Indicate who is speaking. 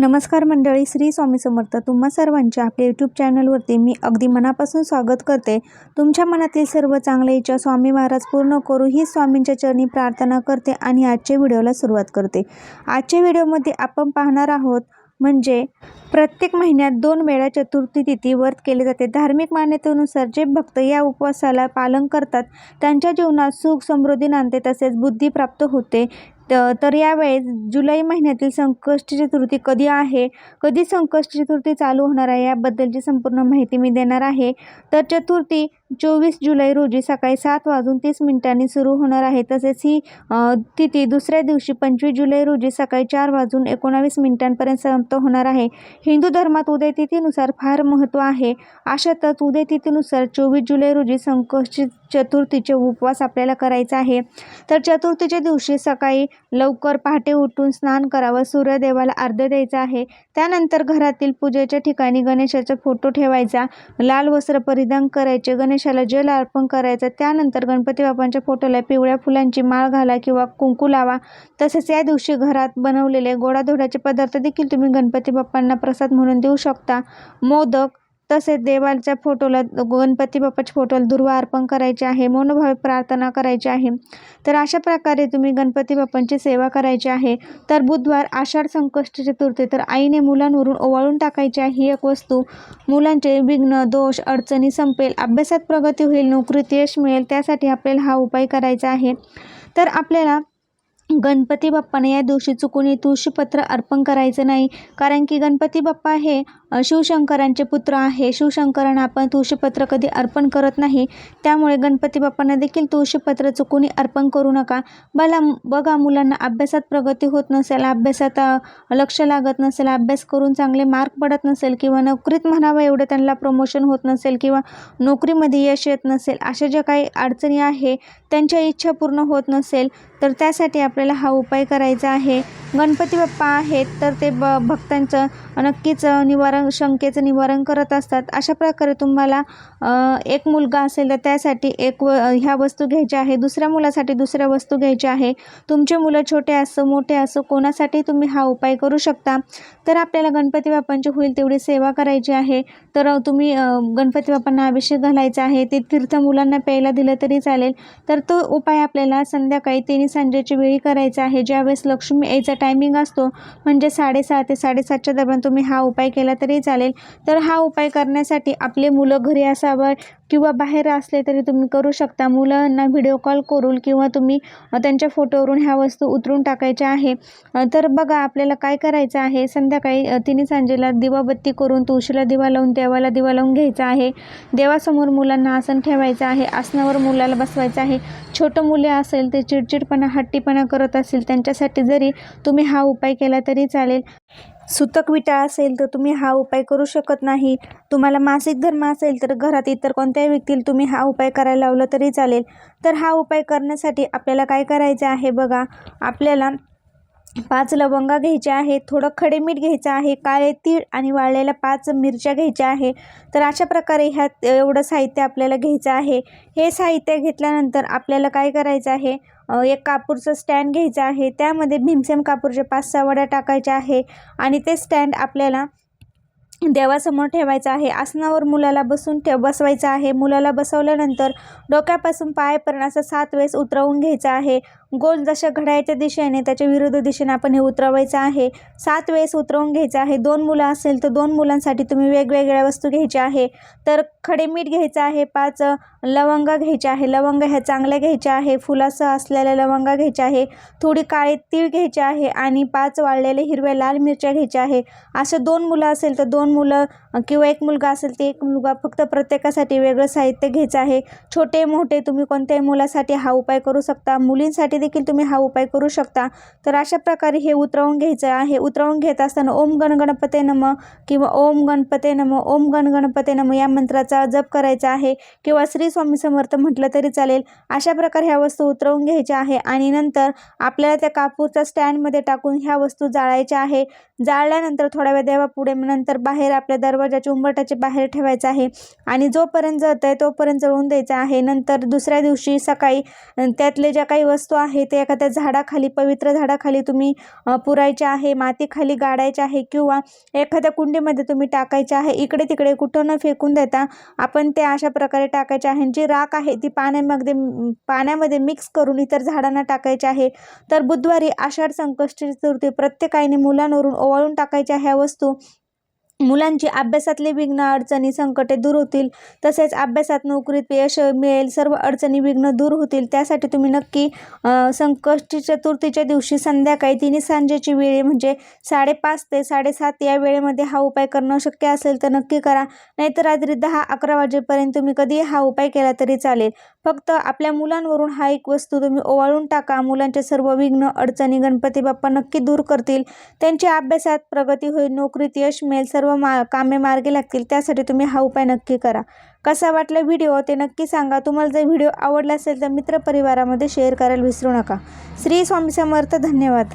Speaker 1: नमस्कार मंडळी श्री स्वामी समर्थ. तुम्हा सर्वांच्या आपल्या यूट्यूब चॅनलवरती मी अगदी मनापासून स्वागत करते. तुमच्या मनातील सर्व चांगल्या इच्छा स्वामी महाराज पूर्ण करू ही स्वामींच्या चरणी प्रार्थना करते आणि आजच्या व्हिडिओला सुरुवात करते. आजच्या व्हिडिओमध्ये आपण पाहणार आहोत म्हणजे प्रत्येक महिन्यात दोन वेळा चतुर्थी तिथी व्रत केले जाते. धार्मिक मान्यतेनुसार जे भक्त या उपवासाला पालन करतात त्यांच्या जीवनात सुख समृद्धी नांदते तसेच बुद्धी प्राप्त होते. तर यावेळेस जुलै महिन्यातील संकष्टी चतुर्थी कधी आहे? कधी संकष्टी चतुर्थी चालू होणार आहे? याबद्दलची संपूर्ण माहिती मी देणार आहे. तर चतुर्थी चोवीस जुलै रोजी सकाळी सात वाजून तीस मिनिटांनी सुरू होणार आहे. तसेच ही तिथी दुसऱ्या दिवशी पंचवीस जुलै रोजी सकाळी चार वाजून एकोणावीस मिनिटांपर्यंत समाप्त होणार आहे. हिंदू धर्मात उदय तिथीनुसार फार महत्त्व आहे. अशातच उदय तिथीनुसार चोवीस जुलै रोजी संकष्टी चतुर्थीचे उपवास आपल्याला करायचा आहे. तर चतुर्थीच्या दिवशी सकाळी लवकर पहाटे उठून स्नान करावं सूर्यदेवाला अर्ध द्यायचं आहे. त्यानंतर घरातील पूजेच्या ठिकाणी गणेशाचा फोटो ठेवायचा लाल वस्त्र परिधान करायचे गणेशाला जल अर्पण करायचं. त्यानंतर गणपती बाप्पांच्या फोटोला पिवळ्या फुलांची माळ घाला किंवा कुंकू लावा. तसेच या दिवशी घरात बनवलेले गोडाधोडाचे पदार्थ देखील तुम्ही गणपती बाप्पांना प्रसाद म्हणून देऊ शकता. मोदक तसेच देवाच्या फोटोला गणपती बाप्पाच्या फोटोला दुर्वा अर्पण करायचे आहे मनोभावे प्रार्थना करायची आहे. तर अशा प्रकारे तुम्ही गणपती बाप्पांची सेवा करायची आहे. तर बुधवार आषाढ संकष्ट चतुर्थी तर आईने मुलांवरून ओवाळून टाकायची आहे ही एक वस्तू. मुलांचे विघ्न दोष अडचणी संपेल अभ्यासात प्रगती होईल नोकरीत यश मिळेल त्यासाठी आपल्याला हा उपाय करायचा आहे. तर आपल्याला गणपती बाप्पाने या दिवशी चुकूनही तुळशीपत्र अर्पण करायचं नाही कारण की गणपती बाप्पा हे शिवशंकरांचे पुत्र आहे. शिवशंकरांना आपण तुळशीपत्र कधी अर्पण करत नाही. त्यामुळे गणपती बाप्पांना देखील तुळशीपत्र चुकूनही अर्पण करू नका. बला बघा मुलांना अभ्यासात प्रगती होत नसेल अभ्यासात लक्ष लागत नसेल अभ्यास करून चांगले मार्क पडत नसेल किंवा नोकरीत म्हणावं एवढं त्यांना प्रमोशन होत नसेल किंवा नोकरीमध्ये यश येत नसेल अशा ज्या काही अडचणी आहे त्यांच्या इच्छा पूर्ण होत नसेल तर त्यासाठी आपल्याला हा उपाय करायचा आहे. गणपती बाप्पा आहेत तर ते ब भक्तांचं नक्कीच निवारण निवारण शंकेचं निवारण करत असतात. अशा प्रकारे तुम्हाला एक मुलगा असेल तर त्यासाठी एक व ह्या वस्तू घ्यायच्या आहे दुसऱ्या मुलासाठी दुसऱ्या वस्तू घ्यायच्या आहे. तुमचे मुलं छोटे असो मोठे असो कोणासाठी तुम्ही हा उपाय करू शकता. तर आपल्याला गणपती बाप्पांची होईल तेवढी सेवा करायची आहे. तर तुम्ही गणपती बाप्पांना अभिषेक घालायचा आहे. ते तीर्थ मुलांना प्यायला दिलं तरी चालेल. तर तो उपाय आपल्याला संध्याकाळी तिन्ही सांजेची वेळी करायचा आहे. ज्यावेळेस लक्ष्मी यायचा टायमिंग असतो म्हणजे साडेसहा ते साडेसातच्या दरम्यान तुम्ही हा उपाय केला तर तरी चालेल. तर हा उपाय करण्यासाठी आपले मुलं घरी असावं किंवा बाहेर असले तरी तुम्ही करू शकता. मुलांना व्हिडिओ कॉल करून किंवा तुम्ही त्यांच्या फोटोवरून ह्या वस्तू उतरून टाकायच्या आहे. तर बघा आपल्याला काय करायचं आहे. संध्याकाळी अ, तिन्ही सांजेला दिवाबत्ती करून तुळशीला दिवा लावून देवाला दिवा लावून घ्यायचा आहे. देवासमोर मुलांना आसन ठेवायचं आहे. आसनावर मुलाला बसवायचं आहे. छोटं मुले असेल ते चिडचिडपणा हट्टीपणा करत असेल त्यांच्यासाठी जरी तुम्ही हा उपाय केला तरी चालेल. सुतक विटाळ असेल तर तुम्ही हा उपाय करू शकत नाही. तुम्हाला मासिक धर्म असेल तर घरात इतर कोणत्याही व्यक्तीला तुम्ही हा उपाय करायला लावलं तरी चालेल. तर हा उपाय करण्यासाठी आपल्याला काय करायचं आहे बघा. आपल्याला पाच लवंगा घ्यायच्या आहेत थोडं खडे मीठ घ्यायचं आहे काळे तीळ आणि वाळलेल्या पाच मिरच्या घ्यायच्या आहे. तर अशा प्रकारे ह्यात एवढं साहित्य आपल्याला घ्यायचं आहे. हे साहित्य घेतल्यानंतर आपल्याला काय करायचं आहे? एक कापूरचं स्टँड घ्यायचं आहे. त्यामध्ये भीमसेम कापूरचे पाच सहा वड्या टाकायच्या आहे आणि ते स्टँड आपल्याला देवासमोर ठेवायचं आहे. आसनावर मुलाला बसून ठेव बसवायचं आहे. मुलाला बसवल्यानंतर डोक्यापासून पायापर्यंत असं सात वेळेस उतरवून घ्यायचं आहे. गोल जशा घड्याळच्या दिशेने त्याच्या विरुद्ध दिशेने आपण हे उतरवायचं आहे. सात वेळेस उतरवून घ्यायचं आहे. दोन मुलं असेल तर दोन मुलांसाठी तुम्ही वेगवेगळ्या वस्तू घ्यायच्या आहे. तर खडे मीठ घ्यायचं आहे पाच लवंगा घ्यायच्या आहे. लवंग ह्या चांगल्या घ्यायच्या आहे. फुलासह असलेल्या लवंगा घ्यायच्या आहे. थोडी काळे तीळ घ्यायचे आहे आणि पाच वाळलेले हिरव्या लाल मिरच्या घ्यायच्या आहे. असं दोन मुलं असेल तर दोन मुलं किंवा एक मुलगा असेल ते एक मुलगा फक्त प्रत्येकासाठी वेगळं साहित्य घ्यायचं आहे. छोटे मोठे तुम्ही कोणत्याही मुलासाठी हा उपाय करू शकता. मुलींसाठी देखील तुम्ही हा उपाय करू शकता. तर अशा प्रकारे हे उतरवून घ्यायचं आहे. उतरवून घेत असताना ओम गण गणपते नम किंवा ओम गणपते नम ओम गण गणपते नम या मंत्राचा जप करायचा आहे. किंवा श्री स्वामी समर्थ म्हटलं तरी चालेल. अशा प्रकारे ह्या वस्तू उतरवून घ्यायच्या आहे. आणि नंतर आपल्याला त्या कापूरच्या स्टँडमध्ये टाकून ह्या वस्तू जाळायच्या आहे. जाळल्यानंतर थोड्या वेळ देवा पुढे नंतर बाहेर आपल्या दर दरवाजाच्या उंबरट्याच्या बाहेर ठेवायचं आहे. आणि जोपर्यंत जळत आहे तोपर्यंत जळून द्यायचं आहे. नंतर दुसऱ्या दिवशी सकाळी त्यातले ज्या काही वस्तू आहे ते एखाद्या झाडाखाली पवित्र झाडाखाली तुम्ही पुरायचे आहे मातीखाली गाडायचे आहे किंवा एखाद्या कुंडीमध्ये तुम्ही टाकायचे आहे इकडे तिकडे कुठं न फेकून देता आपण ते अशा प्रकारे टाकायचे आहे. जी राख आहे ती पाण्यामध्ये पाण्यामध्ये मिक्स करून इतर झाडांना टाकायचे आहे. तर बुधवारी आषाढ संकष्टी चतुर्थी प्रत्येकाने मुलांवरून ओवाळून टाकायच्या ह्या वस्तू मुलांची अभ्यासातले विघ्न अडचणी संकटे दूर होतील. तसेच अभ्यासात नोकरीत यश मिळेल सर्व अडचणी विघ्न दूर होतील. त्यासाठी तुम्ही नक्की अ, संकष्टी चतुर्थीच्या दिवशी संध्याकाळी तिन्ही सांजेची वेळ म्हणजे साडेपाच ते साडेसात या वेळेमध्ये हा उपाय करणं शक्य असेल तर नक्की करा. नाहीतर रात्री दहा अकरा वाजेपर्यंत तुम्ही कधीही हा उपाय केला तरी चालेल. फक्त आपल्या मुलांवरून हा एक वस्तू तुम्ही ओवाळून टाका. मुलांचे सर्व विघ्न अडचणी गणपती बाप्पा नक्की दूर करतील. त्यांच्या अभ्यासात प्रगती होईल नोकरीत यश मिळेल सर्व मा कामे मार्गी लागतील. त्यासाठी तुम्ही हा उपाय नक्की करा. कसा वाटला व्हिडिओ ते नक्की सांगा. तुम्हाला जर व्हिडिओ आवडला असेल तर मित्रपरिवारामध्ये शेअर करायला विसरू नका. श्री स्वामी समर्थ. धन्यवाद.